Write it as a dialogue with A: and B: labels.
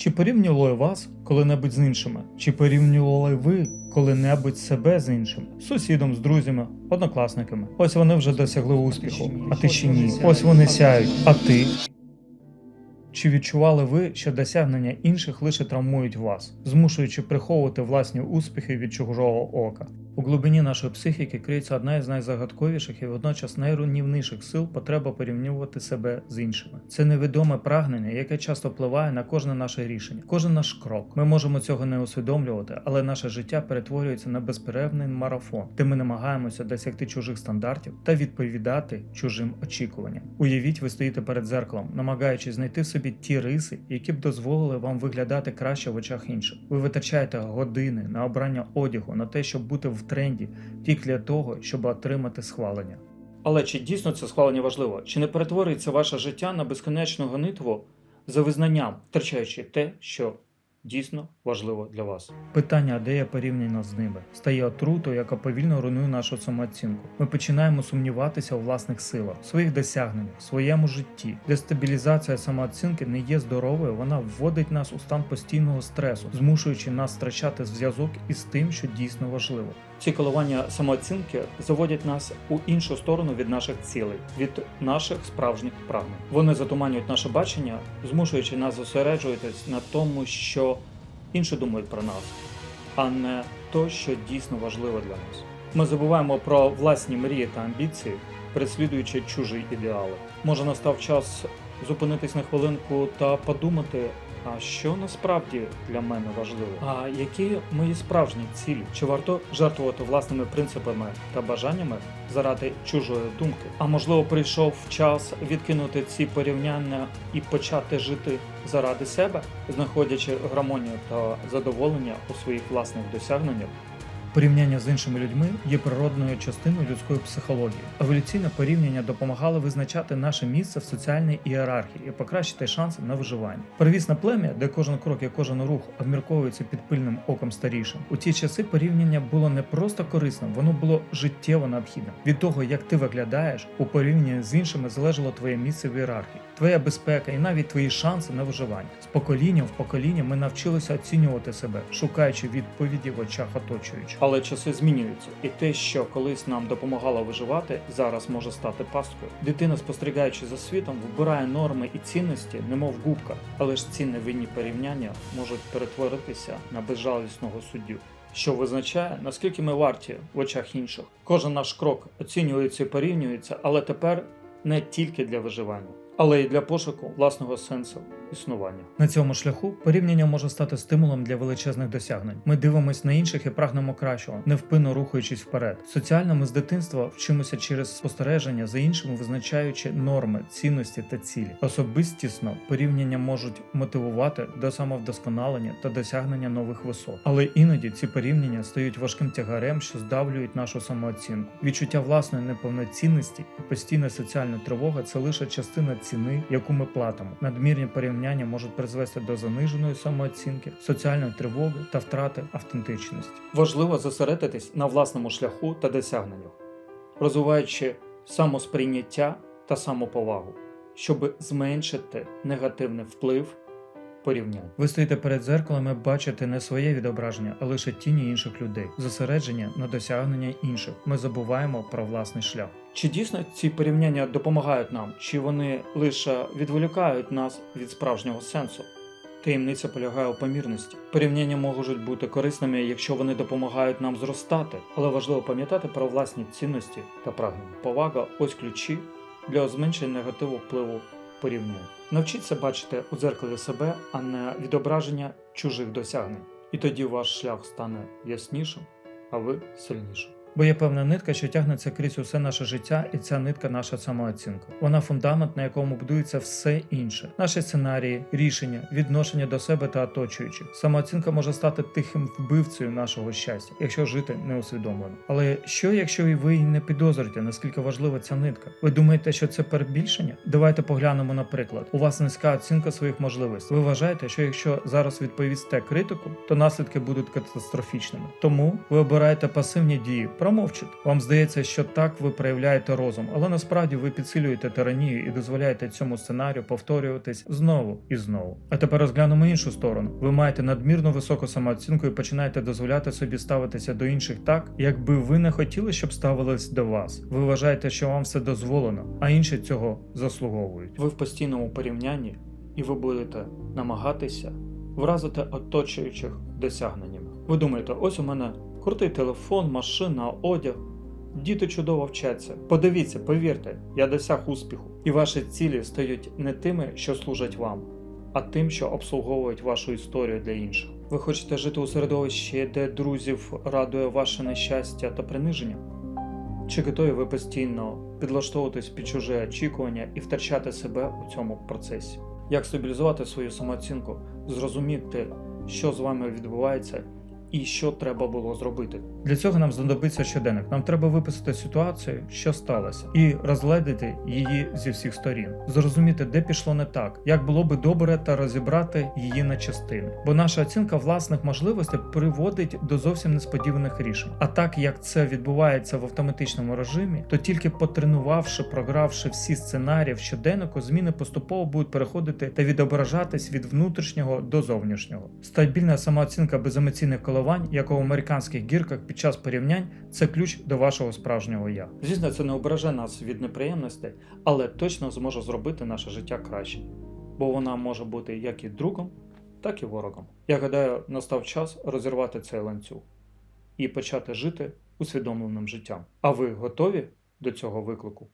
A: Чи порівнювали вас коли-небудь з іншими? Чи порівнювали ви коли-небудь себе з іншим? Сусідом, з друзями, однокласниками. Ось вони вже досягли успіху, а ти ще ні. Ось вони сяють, а ти. Чи відчували ви, що досягнення інших лише травмують вас, змушуючи приховувати власні успіхи від чужого ока? У глибині нашої психіки криється одна із найзагадковіших і водночас найруйнівніших сил потреба порівнювати себе з іншими. Це невідоме прагнення, яке часто впливає на кожне наше рішення, кожен наш крок. Ми можемо цього не усвідомлювати, але наше життя перетворюється на безперервний марафон, де ми намагаємося досягти чужих стандартів та відповідати чужим очікуванням. Уявіть, ви стоїте перед зеркалом, намагаючись знайти в собі ті риси, які б дозволили вам виглядати краще в очах інших. Ви витрачаєте години на обрання одягу, на те, щоб бути в тренді, тільки для того, щоб отримати схвалення. Але чи дійсно це схвалення важливо? Чи не перетворюється ваше життя на безконечну гонитву за визнанням, втрачаючи те, що дійсно важливо для вас? Питання, де я порівняно з ними, стає отрутою, яка повільно руйнує нашу самооцінку. Ми починаємо сумніватися у власних силах, своїх досягненнях, своєму житті. Дестабілізація самооцінки не є здоровою, вона вводить нас у стан постійного стресу, змушуючи нас втрачати зв'язок із тим, що дійсно важливо. Ці коливання самооцінки заводять нас у іншу сторону від наших цілей, від наших справжніх прагнень. Вони затуманюють наше бачення, змушуючи нас зосереджуватись на тому, що інші думають про нас, а не то, що дійсно важливо для нас. Ми забуваємо про власні мрії та амбіції, переслідуючи чужі ідеали. Може настав час зупинитись на хвилинку та подумати. А що насправді для мене важливо? А які мої справжні цілі? Чи варто жертвувати власними принципами та бажаннями заради чужої думки? А можливо, прийшов час відкинути ці порівняння і почати жити заради себе, знаходячи гармонію та задоволення у своїх власних досягненнях? Порівняння з іншими людьми є природною частиною людської психології. Еволюційне порівняння допомагало визначати наше місце в соціальній ієрархії і покращити шанси на виживання. Первісне плем'я, де кожен крок і кожен рух обмірковується під пильним оком старішим. У ті часи порівняння було не просто корисним, воно було життєво необхідним. Від того, як ти виглядаєш, у порівнянні з іншими залежало твоє місце в ієрархії, твоя безпека і навіть твої шанси на виживання. З покоління в покоління ми навчилися оцінювати себе, шукаючи відповіді в очах оточуючих. Але часи змінюються, і те, що колись нам допомагало виживати, зараз може стати пасткою. Дитина, спостерігаючи за світом, вибирає норми і цінності, немов губка, але ж ці невинні порівняння можуть перетворитися на безжалісного суддю. Що визначає, наскільки ми варті в очах інших. Кожен наш крок оцінюється і порівнюється, але тепер не тільки для виживання, але й для пошуку власного сенсу існування. На цьому шляху порівняння може стати стимулом для величезних досягнень. Ми дивимося на інших і прагнемо кращого, невпинно рухаючись вперед. Соціально ми з дитинства вчимося через спостереження за іншими, визначаючи норми, цінності та цілі. Особистісно порівняння можуть мотивувати до самовдосконалення та досягнення нових висот. Але іноді ці порівняння стають важким тягарем, що здавлюють нашу самооцінку. Відчуття власної неповноцінності і постійна соціальна тривога це лише частина ціни, яку ми платимо. Надмірні порівняння можуть призвести до заниженої самооцінки, соціальної тривоги та втрати автентичності. Важливо зосередитись на власному шляху та досягненнях, розвиваючи самосприйняття та самоповагу, щоб зменшити негативний вплив порівнянь. Ви стоїте перед зеркалом і бачите не своє відображення, а лише тіні інших людей, зосередження на досягнення інших. Ми забуваємо про власний шлях. Чи дійсно ці порівняння допомагають нам, чи вони лише відволікають нас від справжнього сенсу? Таємниця полягає у помірності. Порівняння можуть бути корисними, якщо вони допомагають нам зростати, але важливо пам'ятати про власні цінності та прагнення. Повага ось ключі для зменшення негативу впливу порівняння. Навчіться бачити у дзеркалі себе, а не відображення чужих досягнень. І тоді ваш шлях стане яснішим, а ви сильнішим. Бо є певна нитка, що тягнеться крізь усе наше життя, і ця нитка наша самооцінка. Вона фундамент, на якому будується все інше: наші сценарії, рішення, відношення до себе та оточуючих. Самооцінка може стати тихим вбивцею нашого щастя, якщо жити не усвідомлено. Але що, якщо і ви не підозрюєте, наскільки важлива ця нитка? Ви думаєте, що це перебільшення? Давайте поглянемо на приклад. У вас низька оцінка своїх можливостей. Ви вважаєте, що якщо зараз відповісте критику, то наслідки будуть катастрофічними. Тому ви обираєте пасивні дії промовчите. Вам здається, що так ви проявляєте розум, але насправді ви підсилюєте тиранію і дозволяєте цьому сценарію повторюватись знову і знову. А тепер розглянемо іншу сторону. Ви маєте надмірно високу самооцінку і починаєте дозволяти собі ставитися до інших так, якби ви не хотіли, щоб ставились до вас. Ви вважаєте, що вам все дозволено, а інші цього заслуговують. Ви в постійному порівнянні, і ви будете намагатися вразити оточуючих досягненнями. Ви думаєте, ось у мене крутий телефон, машина, одяг. Діти чудово вчаться. Подивіться, повірте, я досяг успіху. І ваші цілі стають не тими, що служать вам, а тим, що обслуговують вашу історію для інших. Ви хочете жити у середовищі, де друзів радує ваше нещастя та приниження? Чи готові ви постійно підлаштовуватись під чуже очікування і втрачати себе у цьому процесі? Як стабілізувати свою самооцінку, зрозуміти, що з вами відбувається і що треба було зробити? Для цього нам знадобиться щоденник. Нам треба виписати ситуацію, що сталося, і розгледіти її зі всіх сторін, зрозуміти, де пішло не так, як було би добре та розібрати її на частини. Бо наша оцінка власних можливостей приводить до зовсім несподіваних рішень. А так як це відбувається в автоматичному режимі, то тільки потренувавши, програвши всі сценарії в щоденнику, зміни поступово будуть переходити та відображатись від внутрішнього до зовнішнього. Стабільна самооцінка без емоційних коливань, як у американських гірках під час порівнянь, це ключ до вашого справжнього я. Звісно, це не обереже нас від неприємностей, але точно зможе зробити наше життя краще, бо вона може бути як і другом, так і ворогом. Я гадаю, настав час розірвати цей ланцюг і почати жити усвідомленим життям. А ви готові до цього виклику?